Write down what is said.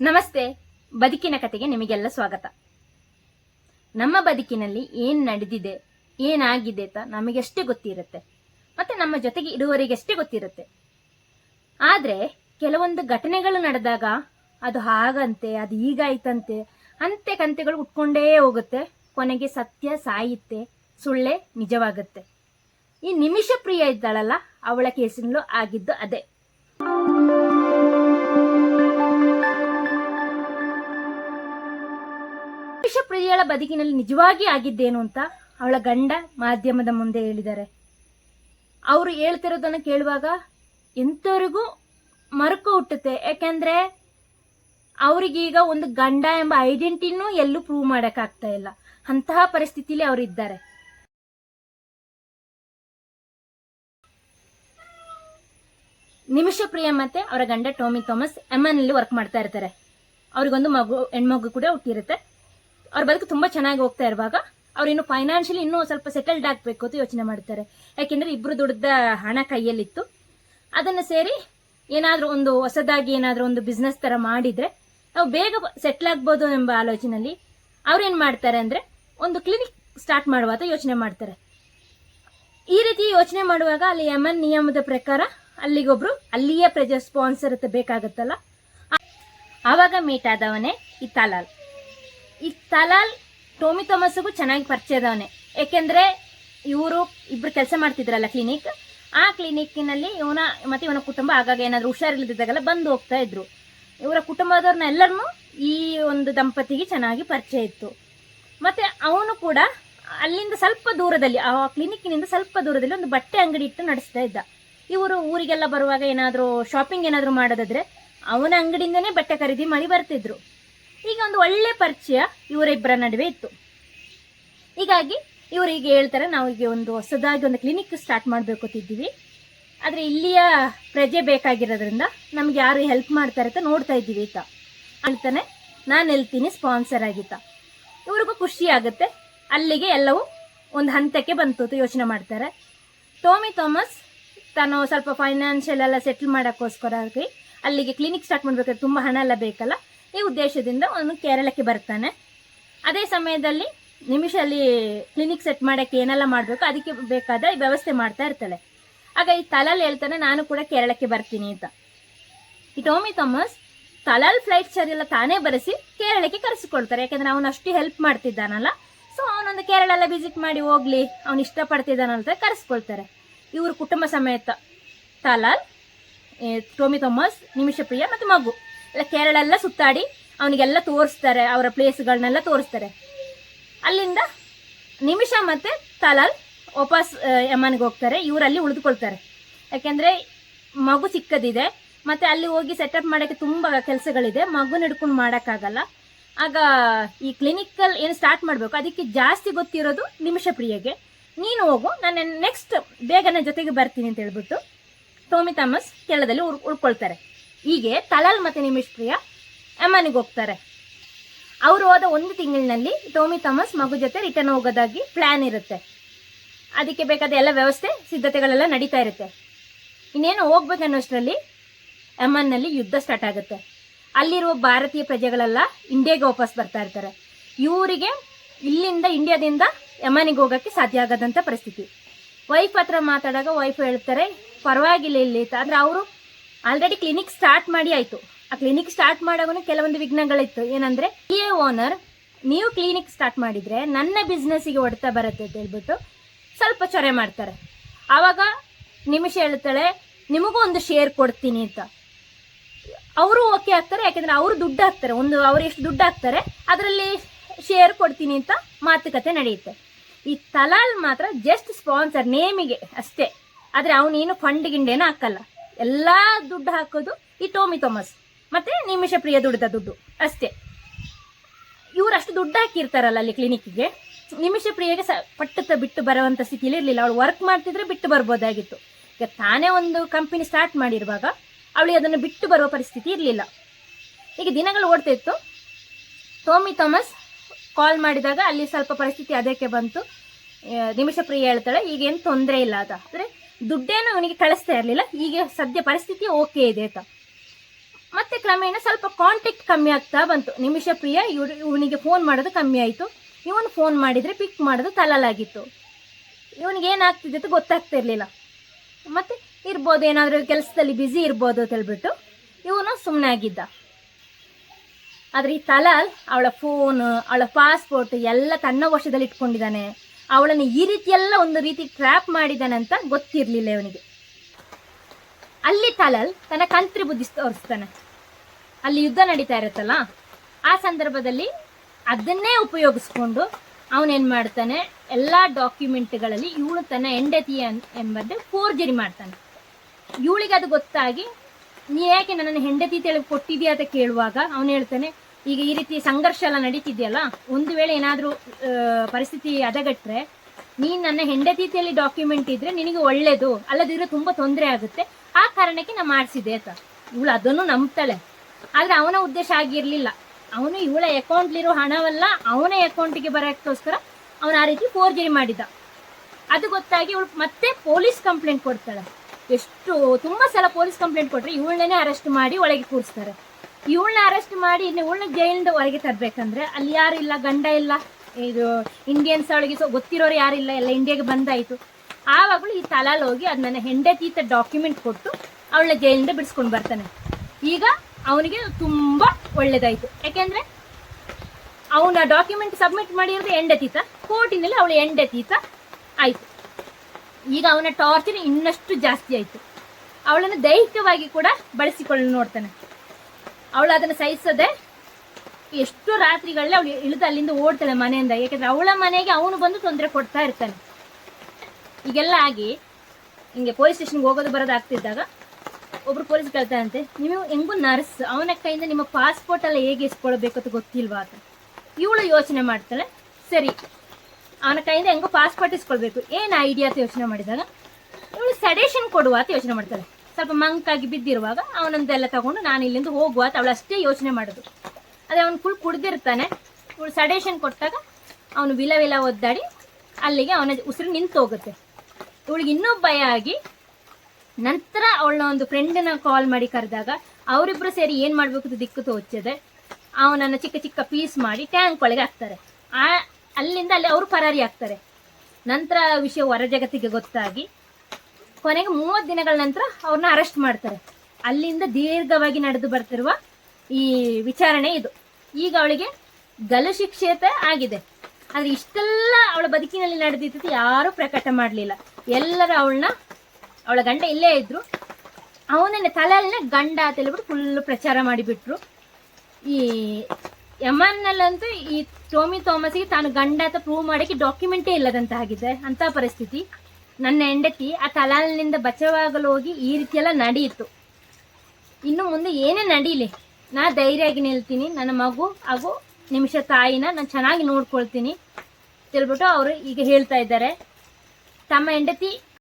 ನಮಸ್ತೆ, ಬದುಕಿನ ಕತೆಗೆ ನಿಮಗೆಲ್ಲ ಸ್ವಾಗತ. ನಮ್ಮ ಬದುಕಿನಲ್ಲಿ ಏನ್ ನಡೆದಿದೆ, ಏನಾಗಿದೆ ಅಂತ ನಮಗೆಷ್ಟೇ ಗೊತ್ತಿರುತ್ತೆ. ಮತ್ತೆ ನಮ್ಮ ಜೊತೆಗೆ ಇರುವವರಿಗೆಷ್ಟೇ ಗೊತ್ತಿರುತ್ತೆ. ಆದ್ರೆ, ಕೆಲವೊಂದು ಘಟನೆಗಳು ನಡೆದಾಗ ಅದು ಹಾಗಂತೆ, ಅದು ಹೀಗಾಯ್ತಂತೆ, ಅಂತೆ ಕಂತೆಗಳು ಉಟ್ಕೊಂಡೇ ಹೋಗುತ್ತೆ. ಕೊನೆಗೆ ಸತ್ಯ ಸಾಯುತ್ತೆ ಸುಳ್ಳೆ ನಿಜವಾಗುತ್ತೆ. ಈ ನಿಮಿಷ ಪ್ರಿಯ ಇದ್ದಾಳಲ್ಲ, ಅವಳ ಕೇಸಿನಲ್ಲೂ ಆಗಿದ್ದು ಅದೇ. ಪ್ರಿಯಳ ಬದುಕಿನಲ್ಲಿ ನಿಜವಾಗಿ ಆಗಿದ್ದೇನು ಅಂತ ಅವಳ ಗಂಡ ಮಾಧ್ಯಮದ ಮುಂದೆ ಹೇಳಿದ್ದಾರೆ. ಅವರು ಹೇಳ್ತಿರೋದನ್ನ ಕೇಳುವಾಗ ಎಂಥವ್ರಿಗೂ ಮರುಕು ಹುಟ್ಟುತ್ತೆ. ಯಾಕೆಂದ್ರೆ ಅವರಿಗೀಗ ಒಂದು ಗಂಡ ಎಂಬ ಐಡೆಂಟಿನೂ ಎಲ್ಲೂ ಪ್ರೂವ್ ಮಾಡೋಕ್ಕಾಗ್ತಾ ಇಲ್ಲ. ಅಂತಹ ಪರಿಸ್ಥಿತಿಲಿ ಅವರಿದ್ದಾರೆ. ನಿಮಿಷ ಪ್ರಿಯ ಮತ್ತೆ ಅವರ ಗಂಡ ಟೋಮಿ ಥಾಮಸ್ ಎಮ್ಮನಲ್ಲಿ ವರ್ಕ್ ಮಾಡ್ತಾ ಇರ್ತಾರೆ. ಅವ್ರಿಗೊಂದು ಮಗು, ಹೆಣ್ಮಗು ಕೂಡ ಹುಟ್ಟಿರುತ್ತೆ. ಅವ್ರ ಬದುಕು ತುಂಬಾ ಚೆನ್ನಾಗಿ ಹೋಗ್ತಾ ಇರುವಾಗ ಅವ್ರು ಇನ್ನು ಫೈನಾನ್ಷಿಯಲಿ ಇನ್ನೂ ಸ್ವಲ್ಪ ಸೆಟಲ್ಡ್ ಆಗ್ಬೇಕು ಅಂತ ಯೋಚನೆ ಮಾಡ್ತಾರೆ. ಯಾಕೆಂದ್ರೆ ಇಬ್ರು ದುಡ್ದ ಹಣ ಕೈಯಲ್ಲಿತ್ತು. ಅದನ್ನ ಸೇರಿ ಏನಾದ್ರೂ ಒಂದು ಹೊಸದಾಗಿ ಏನಾದ್ರೂ ಒಂದು ಬಿಸ್ನೆಸ್ ತರ ಮಾಡಿದ್ರೆ ನಾವು ಬೇಗ ಸೆಟ್ಲ್ ಆಗ್ಬೋದು ಎಂಬ ಆಲೋಚನೆಯಲ್ಲಿ ಅವ್ರೇನ್ ಮಾಡ್ತಾರೆ ಅಂದ್ರೆ ಒಂದು ಕ್ಲಿನಿಕ್ ಸ್ಟಾರ್ಟ್ ಮಾಡುವ ಅಂತ ಯೋಚನೆ ಮಾಡ್ತಾರೆ. ಈ ರೀತಿ ಯೋಚನೆ ಮಾಡುವಾಗ ಅಲ್ಲಿ ಯಮನ್ ನಿಯಮದ ಪ್ರಕಾರ ಅಲ್ಲಿಗೊಬ್ರು ಅಲ್ಲಿಯೇ ಪ್ರಜಾ ಸ್ಪಾನ್ಸರ್ ಬೇಕಾಗತ್ತಲ್ಲ? ಬೇಕಾಗುತ್ತಲ್ಲ ಆವಾಗ ಮೀಟ್ ಆದವನೇ ಈ ಈ ತಲಾಲ್ ಟೋಮಿ ತೋಮಸ್ಗೂ ಚೆನ್ನಾಗಿ ಪರಿಚಯ ಇದ್ದವನೆ ಯಾಕೆಂದ್ರೆ ಇವರು ಇಬ್ರು ಕೆಲಸ ಮಾಡ್ತಿದ್ರಲ್ಲ ಕ್ಲಿನಿಕ್ ಆ ಕ್ಲಿನಿಕ್ನಲ್ಲಿ ಇವನ ಮತ್ತೆ ಇವನ ಕುಟುಂಬ ಆಗಾಗ ಏನಾದ್ರು ಹುಷಾರಿಲ್ಲದಿದ್ದಾಗೆಲ್ಲ ಬಂದು ಹೋಗ್ತಾ ಇದ್ರು. ಇವರ ಕುಟುಂಬದವ್ರನ್ನ ಎಲ್ಲರನ್ನೂ ಈ ಒಂದು ದಂಪತಿಗೆ ಚೆನ್ನಾಗಿ ಪರಿಚಯ ಇತ್ತು. ಮತ್ತೆ ಅವನು ಕೂಡ ಅಲ್ಲಿಂದ ಸ್ವಲ್ಪ ದೂರದಲ್ಲಿ, ಆ ಕ್ಲಿನಿಕ್ನಿಂದ ಸ್ವಲ್ಪ ದೂರದಲ್ಲಿ ಒಂದು ಬಟ್ಟೆ ಅಂಗಡಿ ಇಟ್ಟು ನಡೆಸ್ತಾ ಇದ್ದ. ಇವರು ಊರಿಗೆಲ್ಲ ಬರುವಾಗ ಏನಾದರೂ ಶಾಪಿಂಗ್ ಏನಾದರೂ ಮಾಡೋದಾದ್ರೆ ಅವನ ಅಂಗಡಿಯಿಂದನೇ ಬಟ್ಟೆ ಖರೀದಿ ಮಾಡಿ ಬರ್ತಿದ್ರು. ಈಗ ಒಂದು ಒಳ್ಳೆ ಪರಿಚಯ ಇವರಿಬ್ಬರ ನಡುವೆ ಇತ್ತು. ಹೀಗಾಗಿ ಇವರಿಗೆ ಹೇಳ್ತಾರೆ, ನಾವು ಈಗ ಒಂದು ಹೊಸದಾಗಿ ಒಂದು ಕ್ಲಿನಿಕ್ ಸ್ಟಾರ್ಟ್ ಮಾಡಬೇಕು ಅಂತಿದ್ದೀವಿ ಆದರೆ ಇಲ್ಲಿಯ ಪ್ರಜೆ ಬೇಕಾಗಿರೋದ್ರಿಂದ ನಮ್ಗೆ ಯಾರು ಹೆಲ್ಪ್ ಮಾಡ್ತಾರೆ ಅಂತ ನೋಡ್ತಾ ಇದ್ದೀವಿ ಈತ. ಅಂತಾನೆ ನಾನು ಹೇಳ್ತೀನಿ ಸ್ಪಾನ್ಸರ್ ಆಗಿತ್ತ. ಇವ್ರಿಗೂ ಖುಷಿ ಆಗುತ್ತೆ. ಅಲ್ಲಿಗೆ ಎಲ್ಲವೂ ಒಂದು ಹಂತಕ್ಕೆ ಬಂತು ಅಂತ ಯೋಚನೆ ಮಾಡ್ತಾರೆ. ಟೋಮಿ ಥಾಮಸ್ ತಾನು ಸ್ವಲ್ಪ ಫೈನಾನ್ಷಿಯಲ್ ಎಲ್ಲ ಸೆಟ್ಲ್ ಮಾಡೋಕ್ಕೋಸ್ಕರ ಅಲ್ಲಿಗೆ ಕ್ಲಿನಿಕ್ ಸ್ಟಾರ್ಟ್ ಮಾಡ್ಬೇಕಾದ್ರೆ ತುಂಬ ಹಣ ಎಲ್ಲ ಬೇಕಲ್ಲ? ಈ ಉದ್ದೇಶದಿಂದ ಅವನು ಕೇರಳಕ್ಕೆ ಬರ್ತಾನೆ. ಅದೇ ಸಮಯದಲ್ಲಿ ನಿಮಿಷಲ್ಲಿ ಕ್ಲಿನಿಕ್ ಸೆಟ್ ಮಾಡೋಕ್ಕೆ ಏನೆಲ್ಲ ಮಾಡಬೇಕು ಅದಕ್ಕೆ ಬೇಕಾದ ವ್ಯವಸ್ಥೆ ಮಾಡ್ತಾ ಇರ್ತಾಳೆ. ಆಗ ಈ ತಲಾಲ್ ಹೇಳ್ತಾನೆ, ನಾನು ಕೂಡ ಕೇರಳಕ್ಕೆ ಬರ್ತೀನಿ ಅಂತ. ಈ Tomy Thomas Talal flight charge ಎಲ್ಲ ತಾನೇ ಬರೆಸಿ ಕೇರಳಕ್ಕೆ ಕರೆಸಿಕೊಳ್ತಾರೆ. ಯಾಕಂದ್ರೆ ಅವನು ಅಷ್ಟು ಹೆಲ್ಪ್ ಮಾಡ್ತಿದ್ದಾನಲ್ಲ. ಸೊ ಅವನೊಂದು ಕೇರಳ ಎಲ್ಲ ವಿಸಿಟ್ ಮಾಡಿ ಹೋಗ್ಲಿ, ಅವನು ಇಷ್ಟಪಡ್ತಿದ್ದಾನಂತ ಕರೆಸ್ಕೊಳ್ತಾರೆ. ಇವರು ಕುಟುಂಬ ಸಮೇತ ತಲಾಲ್ ಟೋಮಿ ಥಾಮಸ್ ನಿಮಿಷ ಪ್ರಿಯ ಮತ್ತು ಮಗು. ಎಲ್ಲ ಕೇರಳ ಎಲ್ಲ ಸುತ್ತಾಡಿ ಅವನಿಗೆಲ್ಲ ತೋರಿಸ್ತಾರೆ, ಅವರ ಪ್ಲೇಸ್ಗಳನ್ನೆಲ್ಲ ತೋರಿಸ್ತಾರೆ. ಅಲ್ಲಿಂದ ನಿಮಿಷ ಮತ್ತು ತಲಾಲ್ ವಾಪಸ್ ಯಮನ್ಗೆ ಹೋಗ್ತಾರೆ, ಇವರಲ್ಲಿ ಉಳಿದುಕೊಳ್ತಾರೆ. ಯಾಕೆಂದರೆ ಮಗು ಚಿಕ್ಕದಿದೆ, ಮತ್ತು ಅಲ್ಲಿ ಹೋಗಿ ಸೆಟಪ್ ಮಾಡೋಕ್ಕೆ ತುಂಬ ಕೆಲಸಗಳಿದೆ, ಮಗುನ ಹಿಡ್ಕೊಂಡು ಮಾಡೋಕ್ಕಾಗಲ್ಲ. ಆಗ ಈ ಕ್ಲಿನಿಕಲ್ ಏನು ಸ್ಟಾರ್ಟ್ ಮಾಡಬೇಕು, ಅದಕ್ಕೆ ಜಾಸ್ತಿ ಗೊತ್ತಿರೋದು ನಿಮಿಷ ಪ್ರಿಯಗೆ. ನೀನು ಹೋಗು, ನಾನು ನೆಕ್ಸ್ಟ್ ಬೇಗನೆ ಜೊತೆಗೆ ಬರ್ತೀನಿ ಅಂತ ಹೇಳ್ಬಿಟ್ಟು ಟೋಮಿ ಥಾಮಸ್ ಕೇರಳದಲ್ಲಿ ಉಳ್, ಉಳ್ಕೊಳ್ತಾರೆ. ಹೀಗೆ ತಲಾಲ್ ಮತ್ತು ನಿಮಿಷ್ ಪ್ರಿಯ ಅಮ್ಮನಿಗೆ ಹೋಗ್ತಾರೆ. ಅವರು ಹೋದ ಒಂದು ತಿಂಗಳಿನಲ್ಲಿ ಟೋಮಿ ಥಾಮಸ್ ಮಗು ಜೊತೆ ರಿಟರ್ನ್ ಹೋಗೋದಾಗಿ ಪ್ಲಾನ್ ಇರುತ್ತೆ. ಅದಕ್ಕೆ ಬೇಕಾದ ಎಲ್ಲ ವ್ಯವಸ್ಥೆ, ಸಿದ್ಧತೆಗಳೆಲ್ಲ ನಡೀತಾ ಇರುತ್ತೆ. ಇನ್ನೇನು ಹೋಗ್ಬೇಕನ್ನೋಷ್ಟರಲ್ಲಿ ಯಮನ್ನಲ್ಲಿ ಯುದ್ಧ ಸ್ಟಾರ್ಟ್ ಆಗುತ್ತೆ. ಅಲ್ಲಿರುವ ಭಾರತೀಯ ಪ್ರಜೆಗಳೆಲ್ಲ ಇಂಡಿಯಾಗೆ ವಾಪಸ್ ಬರ್ತಾ ಇರ್ತಾರೆ. ಇವರಿಗೆ ಇಲ್ಲಿಂದ ಇಂಡಿಯಾದಿಂದ ಯಮನಿಗೆ ಹೋಗೋಕ್ಕೆ ಸಾಧ್ಯ ಆಗದಂಥ ಪರಿಸ್ಥಿತಿ. ವೈಫ್ ಹತ್ರ ಮಾತಾಡಾಗ ವೈಫ್ ಹೇಳ್ತಾರೆ, ಪರವಾಗಿಲ್ಲ ಇಲ್ಲಿ ಆದರೆ ಅವರು ಆಲ್ರೆಡಿ ಕ್ಲಿನಿಕ್ ಸ್ಟಾರ್ಟ್ ಮಾಡಿ ಆಯಿತು. ಆ ಕ್ಲಿನಿಕ್ ಸ್ಟಾರ್ಟ್ ಮಾಡೋವನು ಕೆಲವೊಂದು ವಿಘ್ನಗಳಿತ್ತು. ಏನಂದ್ರೆ ಎ ಓನರ್ ನೀವು ಕ್ಲಿನಿಕ್ ಸ್ಟಾರ್ಟ್ ಮಾಡಿದ್ರೆ ನನ್ನ ಬಿಸ್ನೆಸ್ಸಿಗೆ ಹೊಡೆತ ಬರುತ್ತೆ ಅಂತ ಹೇಳ್ಬಿಟ್ಟು ಸ್ವಲ್ಪ ಚೊರೆ ಮಾಡ್ತಾರೆ. ಆವಾಗ ನಿಮಿಷ ಹೇಳ್ತಾಳೆ, ನಿಮಗೂ ಒಂದು ಶೇರ್ ಕೊಡ್ತೀನಿ ಅಂತ. ಅವರು ಓಕೆ ಆಗ್ತಾರೆ, ಯಾಕಂದ್ರೆ ಅವರು ದುಡ್ಡು ಹಾಕ್ತಾರೆ. ಒಂದು, ಅವ್ರು ಎಷ್ಟು ದುಡ್ಡು ಹಾಕ್ತಾರೆ, ಅದರಲ್ಲಿ ಶೇರ್ ಕೊಡ್ತೀನಿ ಅಂತ ಮಾತುಕತೆ ನಡೆಯುತ್ತೆ. ಈ ತಲಾಲ್ ಮಾತ್ರ ಜಸ್ಟ್ ಸ್ಪಾನ್ಸರ್ ನೇಮಿಗೆ ಅಷ್ಟೇ. ಆದ್ರೆ ಅವನೇನು ಫಂಡ್ ಗಿಂಡೇನು ಹಾಕಲ್ಲ. ಎಲ್ಲಾ ದುಡ್ಡು ಹಾಕೋದು ಈ ಟೋಮಿ ಥಾಮಸ್ ಮತ್ತೆ ನಿಮಿಷ ಪ್ರಿಯ ದುಡ್ದ ದುಡ್ಡು. ಅಷ್ಟೇ. ಇವ್ರು ಅಷ್ಟು ದುಡ್ಡು ಹಾಕಿರ್ತಾರಲ್ಲ ಅಲ್ಲಿ ಕ್ಲಿನಿಕ್ಗೆ ನಿಮಿಷ ಪ್ರಿಯಗೆ ಸ ಪಟ್ಟತ್ತ ಬಿಟ್ಟು ಬರುವಂತ ಸ್ಥಿತಿಲಿ ಇರಲಿಲ್ಲ. ಅವಳು ವರ್ಕ್ ಮಾಡ್ತಿದ್ರೆ ಬಿಟ್ಟು ಬರ್ಬೋದಾಗಿತ್ತು. ಈಗ ತಾನೇ ಒಂದು ಕಂಪನಿ ಸ್ಟಾರ್ಟ್ ಮಾಡಿರುವಾಗ ಅವಳಿಗೆ ಅದನ್ನು ಬಿಟ್ಟು ಬರುವ ಪರಿಸ್ಥಿತಿ ಇರಲಿಲ್ಲ. ಈಗ ದಿನಗಳು ಓಡ್ತಾ ಇತ್ತು. ಟೋಮಿ ಥಾಮಸ್ ಕಾಲ್ ಮಾಡಿದಾಗ ಅಲ್ಲಿ ಸ್ವಲ್ಪ ಪರಿಸ್ಥಿತಿ ಅದಕ್ಕೆ ಬಂತು. ನಿಮಿಷ ಪ್ರಿಯ ಹೇಳ್ತಾಳೆ, ಈಗೇನು ತೊಂದರೆ ಇಲ್ಲ ಅದ ಅಂದರೆ ದುಡ್ಡೇನು ಅವನಿಗೆ ಕಳಿಸ್ತಾ ಇರಲಿಲ್ಲ. ಈಗ ಸದ್ಯ ಪರಿಸ್ಥಿತಿ ಓಕೆ ಇದೆ ಅಂತ. ಮತ್ತೆ ಕ್ರಮೇಣ ಸ್ವಲ್ಪ ಕಾಂಟ್ಯಾಕ್ಟ್ ಕಮ್ಮಿ ಆಗ್ತಾ ಬಂತು. ನಿಮಿಷ ಪ್ರಿಯ ಇವನಿಗೆ ಫೋನ್ ಮಾಡೋದು ಕಮ್ಮಿ ಆಯಿತು. ಇವನು ಫೋನ್ ಮಾಡಿದರೆ ಪಿಕ್ ಮಾಡೋದು ತಲಲಾಗಿತ್ತು. ಇವನಿಗೆ ಏನಾಗ್ತಿದೆ ಅಂತ ಗೊತ್ತಾಗ್ತಾ ಇರಲಿಲ್ಲ ಮತ್ತೆ ಇರ್ಬೋದು, ಏನಾದರೂ ಕೆಲಸದಲ್ಲಿ ಬ್ಯುಸಿ ಇರ್ಬೋದು ಅಂತ ಹೇಳ್ಬಿಟ್ಟು ಇವನು ಸುಮ್ಮನೆ ಆಗಿದ್ದ. ಆದರೆ ಈ ತಲಾಲ್, ಅವಳ ಫೋನ್ ಅವಳ ಪಾಸ್ಪೋರ್ಟ್ ಎಲ್ಲ ತನ್ನ ವಶದಲ್ಲಿ ಇಟ್ಕೊಂಡಿದ್ದಾನೆ. ಅವಳನ್ನು ಈ ರೀತಿಯೆಲ್ಲ ಒಂದು ರೀತಿ ಟ್ರ್ಯಾಪ್ ಮಾಡಿದನಂತ ಗೊತ್ತಿರಲಿಲ್ಲ ಇವನಿಗೆ. ಅಲ್ಲಿ ತಲಲ್ ತನ್ನ ಕಂತ್ರಿ ಬುದ್ಧಿ ತೋರಿಸ್ತಾನೆ. ಅಲ್ಲಿ ಯುದ್ಧ ನಡೀತಾ ಇರುತ್ತಲ್ಲ, ಆ ಸಂದರ್ಭದಲ್ಲಿ ಅದನ್ನೇ ಉಪಯೋಗಿಸ್ಕೊಂಡು ಅವನೇನು ಮಾಡ್ತಾನೆ, ಎಲ್ಲ ಡಾಕ್ಯುಮೆಂಟ್ಗಳಲ್ಲಿ ಇವಳು ತನ್ನ ಹೆಂಡತಿ ಎಂಬಂತೆ ಫೋರ್ಜರಿ ಮಾಡ್ತಾನೆ. ಇವಳಿಗೆ ಅದು ಗೊತ್ತಾಗಿ, ನೀ ಯಾಕೆ ನನ್ನನ್ನು ಹೆಂಡತಿ ತಿಳಿ ಕೊಟ್ಟಿದ್ಯಾ? ಅಂತ ಕೇಳುವಾಗ ಅವನು ಹೇಳ್ತಾನೆ ಈಗ ಈ ರೀತಿ ಸಂಘರ್ಷ ಎಲ್ಲ ನಡೀತಿದೆಯಲ್ಲ, ಒಂದು ವೇಳೆ ಏನಾದರೂ ಪರಿಸ್ಥಿತಿ ಹದಗೆಟ್ರೆ, ನೀನು ನನ್ನ ಹೆಂಡತಿಯಲ್ಲಿ ಡಾಕ್ಯುಮೆಂಟ್ ಇದ್ರೆ ನಿನಗೆ ಒಳ್ಳೇದು, ಅಲ್ಲದಿದ್ರೆ ತುಂಬ ತೊಂದರೆ ಆಗುತ್ತೆ. ಆ ಕಾರಣಕ್ಕೆ ನಾ ಮಾಡಿಸಿದೆ ಅಂತ. ಇವಳು ಅದನ್ನು ನಂಬ್ತಾಳೆ. ಆದರೆ ಅವನ ಉದ್ದೇಶ ಆಗಿರಲಿಲ್ಲ. ಅವನು ಇವಳ ಅಕೌಂಟ್ಲಿರೋ ಹಣವಲ್ಲ, ಅವನ ಅಕೌಂಟಿಗೆ ಬರೋಕ್ಕೋಸ್ಕರ ಅವನು ಆ ರೀತಿ ಫೋರ್ಜರಿ ಮಾಡಿದ. ಅದು ಗೊತ್ತಾಗಿ ಇವಳು ಮತ್ತೆ ಪೊಲೀಸ್ ಕಂಪ್ಲೇಂಟ್ ಕೊಡ್ತಾಳೆ. ಎಷ್ಟು, ತುಂಬ ಸಲ ಪೊಲೀಸ್ ಕಂಪ್ಲೇಂಟ್ ಕೊಟ್ಟರೆ ಇವಳನ್ನೇ ಅರೆಸ್ಟ್ ಮಾಡಿ ಒಳಗೆ ಕೂರಿಸ್ತಾರೆ. ಇವಳನ್ನ ಅರೆಸ್ಟ್ ಮಾಡಿ ಇವಳನ್ನ ಜೈಲಿಂದ ಹೊರಗೆ ತರಬೇಕಂದ್ರೆ ಅಲ್ಲಿ ಯಾರು ಇಲ್ಲ, ಗಂಡ ಇಲ್ಲ, ಇದು ಇಂಡಿಯನ್ಸ್ ಅವಳಿಗೆ ಸೊ ಗೊತ್ತಿರೋರು ಯಾರಿಲ್ಲ ಎಲ್ಲ ಇಂಡಿಯಾಗೆ ಬಂದಾಯಿತು. ಆವಾಗಲೂ ಈ ತಲಾಲ್ ಹೋಗಿ ಅದು ನನ್ನ ಹೆಂಡತೀತ ಡಾಕ್ಯುಮೆಂಟ್ ಕೊಟ್ಟು ಅವಳ ಜೈಲಿಂದ ಬಿಡಿಸ್ಕೊಂಡು ಬರ್ತಾನೆ. ಈಗ ಅವನಿಗೆ ತುಂಬ ಒಳ್ಳೇದಾಯಿತು. ಯಾಕೆಂದ್ರೆ ಅವನ ಡಾಕ್ಯುಮೆಂಟ್ ಸಬ್ಮಿಟ್ ಮಾಡಿರೋದು ಹೆಂಡತೀತ ಕೋರ್ಟಿನಲ್ಲಿ ಅವಳ ಹೆಂಡತೀತ ಆಯಿತು. ಈಗ ಅವನ ಟಾರ್ಚರ್ ಇನ್ನಷ್ಟು ಜಾಸ್ತಿ ಆಯಿತು. ಅವಳನ್ನು ದೈಹಿಕವಾಗಿ ಕೂಡ ಬಳಸಿಕೊಳ್ಳಲು ನೋಡ್ತಾನೆ. ಅವಳು ಅದನ್ನ ಸಹಿಸದೆ ಎಷ್ಟು ರಾತ್ರಿಗಳಲ್ಲಿ ಅವಳು ಇಳಿದು ಅಲ್ಲಿಂದ ಓಡ್ತಾಳೆ ಮನೆಯಿಂದ, ಯಾಕಂದ್ರೆ ಅವಳ ಮನೆಗೆ ಅವನು ಬಂದು ತೊಂದರೆ ಕೊಡ್ತಾ ಇರ್ತಾನೆ. ಈಗೆಲ್ಲ ಆಗಿ ಹಿಂಗೆ ಪೊಲೀಸ್ ಸ್ಟೇಷನ್ಗೆ ಹೋಗೋದು ಬರೋದು ಆಗ್ತಿದ್ದಾಗ ಒಬ್ರು ಪೊಲೀಸ್ ಕೇಳ್ತಾರಂತೆ, ನೀವು ಹೆಂಗೂ ನರ್ಸ್? ಅವನ ಕೈಯಿಂದ ನಿಮ್ಮ ಪಾಸ್ಪೋರ್ಟ್ ಎಲ್ಲ ಹೇಗೆ ಇಸ್ಕೊಳ್ಬೇಕು ಅಂತ ಗೊತ್ತಿಲ್ವಾ ಅಂತ? ಇವಳು ಯೋಚನೆ ಮಾಡ್ತಾಳೆ, ಸರಿ, ಅವನ ಕೈಯಿಂದ ಹೆಂಗೋ ಪಾಸ್ಪೋರ್ಟ್ ಇಸ್ಕೊಳ್ಬೇಕು, ಏನು ಐಡಿಯಾ ಅಂತ ಯೋಚನೆ ಮಾಡಿದಾಗ, ಇವಳು ಸಡೇಷನ್ ಕೊಡುವ ಅಂತ ಯೋಚನೆ ಮಾಡ್ತಾಳೆ. ಸ್ವಲ್ಪ ಮಂಕಾಗಿ ಬಿದ್ದಿರುವಾಗ ಅವನಂದೆಲ್ಲ ತಗೊಂಡು ನಾನು ಇಲ್ಲಿಂದ ಹೋಗುವ ಅವಳು ಅಷ್ಟೇ ಯೋಚನೆ ಮಾಡೋದು. ಅದೇ ಅವನು ಫುಲ್ ಕುಡ್ದಿರ್ತಾನೆ. ಇವಳು ಸಡೇಷನ್ ಕೊಟ್ಟಾಗ ಅವನು ವಿಲ ವಿಲ ಒದ್ದಾಡಿ ಅಲ್ಲಿಗೆ ಅವನ ಉಸಿರು ನಿಂತು ಹೋಗುತ್ತೆ. ಇವಳಿಗೆ ಇನ್ನೂ ಭಯ ಆಗಿ ನಂತರ ಅವಳನ್ನ ಒಂದು ಫ್ರೆಂಡನ್ನ ಕಾಲ್ ಮಾಡಿ ಕರೆದಾಗ ಅವರಿಬ್ರು ಸೇರಿ ಏನು ಮಾಡಬೇಕು ದಿಕ್ಕು ತೋಚದೆ ಅವನನ್ನು ಚಿಕ್ಕ ಚಿಕ್ಕ ಪೀಸ್ ಮಾಡಿ ಟ್ಯಾಂಕ್ ಒಳಗೆ ಹಾಕ್ತಾರೆ. ಆ, ಅಲ್ಲಿಂದ ಅಲ್ಲಿ ಅವರು ಪರಾರಿ ಆಗ್ತಾರೆ. ನಂತರ ವಿಷಯ ಹೊರ ಜಗತ್ತಿಗೆ ಗೊತ್ತಾಗಿ ಕೊನೆಗೆ ಮೂವತ್ತು ದಿನಗಳ ನಂತರ ಅವ್ರನ್ನ ಅರೆಸ್ಟ್ ಮಾಡ್ತಾರೆ. ಅಲ್ಲಿಂದ ದೀರ್ಘವಾಗಿ ನಡೆದು ಬರ್ತಿರುವ ಈ ವಿಚಾರಣೆ ಇದು. ಈಗ ಅವಳಿಗೆ ಗಲು ಶಿಕ್ಷೆ ಆಗಿದೆ. ಆದ್ರೆ ಇಷ್ಟೆಲ್ಲ ಅವಳ ಬದುಕಿನಲ್ಲಿ ನಡೆದಿದ್ದು ಯಾರೂ ಪ್ರಕಟ ಮಾಡಲಿಲ್ಲ. ಎಲ್ಲರೂ ಅವಳನ್ನ, ಅವಳ ಗಂಡ ಇಲ್ಲೇ ಇದ್ರು. ಅವನನ್ನ ತಲೆಯಲ್ಲಿನ ಗಂಡ ಅಂತ ಹೇಳ್ಬಿಟ್ಟು ಫುಲ್ ಪ್ರಚಾರ ಮಾಡಿಬಿಟ್ರು. ಈ ಯಮನ್ನಲ್ಲಂತೂ ಈ ಟೋಮಿ ಥಾಮಸ್ಗೆ ತಾನು ಗಂಡ ಅಂತ ಪ್ರೂವ್ ಮಾಡೋಕ್ಕೆ ಡಾಕ್ಯುಮೆಂಟೇ ಇಲ್ಲದಂತ ಆಗಿದೆ ಅಂತ ಪರಿಸ್ಥಿತಿ. ನನ್ನ ಹೆಂಡತಿ ಆ ತಲಾಲಿನಿಂದ ಬಚಾವಾಗಲು ಹೋಗಿ ಈ ರೀತಿಯೆಲ್ಲ ನಡೆಯಿತು. ಇನ್ನು ಮುಂದೆ ಏನೇ ನಡೀಲಿ, ನಾ ಧೈರ್ಯವಾಗಿ ನಿಲ್ತೀನಿ, ನನ್ನ ಮಗು ಹಾಗೂ ನಿಮಿಷ ತಾಯಿನ ನಾನು ಚೆನ್ನಾಗಿ ನೋಡ್ಕೊಳ್ತೀನಿ. ತಿಳ್ಬಿಟ್ಟು ಅವರು ಈಗ ಹೇಳ್ತಾ ಇದ್ದಾರೆ. ತಮ್ಮ ಹೆಂಡತಿ